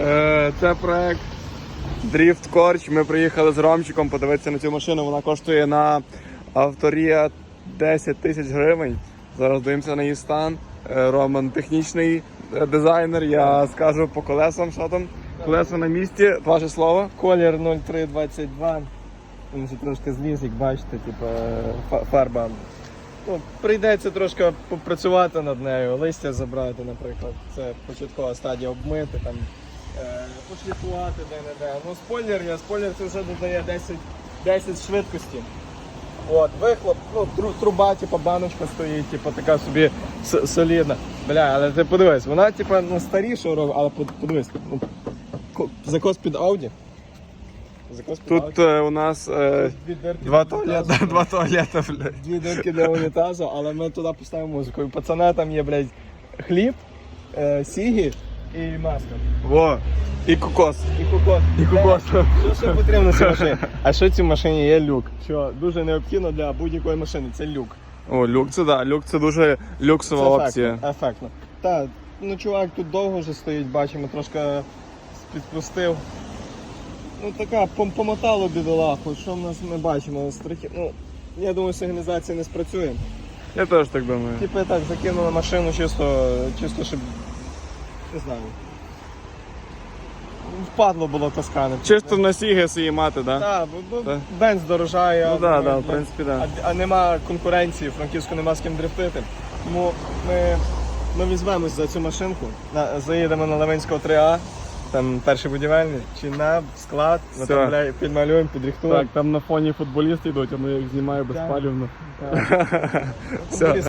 Е, Це проект Drift Corch. Ми приїхали з Ромчиком подивитися на цю машину. Вона коштує на авторія 10 тисяч гривень. Зараз дивимося на її стан. Е, Роман технічний е, дизайнер. Я скажу по колесам, що там. Колеса на місці. Ваше слово. Колір 0322. Він вже трошки зліз, як бачите, типу фарба. Ну, прийдеться трошки попрацювати над нею, листя забрати, наприклад. Це початкова стадія обмити, там, е, пошліфувати де-не-де. Ну, спойлер, я спойлер це вже додає 10, 10 швидкості. От, вихлоп, ну, тру- труба, типу, баночка стоїть, типу, така собі солідна. Бля, але ти подивись, вона типу, ну, старіша робить, але под- подивись, ну, закос під Audi. Закос під Тут Audi. е, у нас е, два туалета, два туалета, блядь. Дві дирки для унітазу, але ми туди поставимо музику. І пацана там є, блядь, хліб, е, сігі і маска. Во. І кокос. І кокос. І кокос. Що ще потрібно цій машині? А що цій машині є люк? Що дуже необхідно для будь-якої машини, це люк. О, люк це да, люк це дуже люксова Це опція. ефектно. ефектно. Так, ну чувак тут довго вже стоїть, бачимо, трошки підпустив. Ну така пом- помотало бідолаху, що в нас ми бачимо? Страхи... Ну, я думаю, сигналізація не спрацює. Я теж так думаю. Типу я так закинули машину чисто, чисто щоб. Не знаю. Впадло було таскане. Чисто на сіги її мати, да? Так, бо, бо Так. бенз дорожає, Ну а, да, ми- да, в принципі, да. а, а нема конкуренції, Франківську нема з ким дрифтити. Тому ми, ми візьмемось за цю машинку, на, заїдемо на Левинського 3А, там перший будівельний, чи на склад, там підмалюємо, підрихтуємо. там на фоні футболісти йдуть, а ми їх знімаємо безпалівно. Все.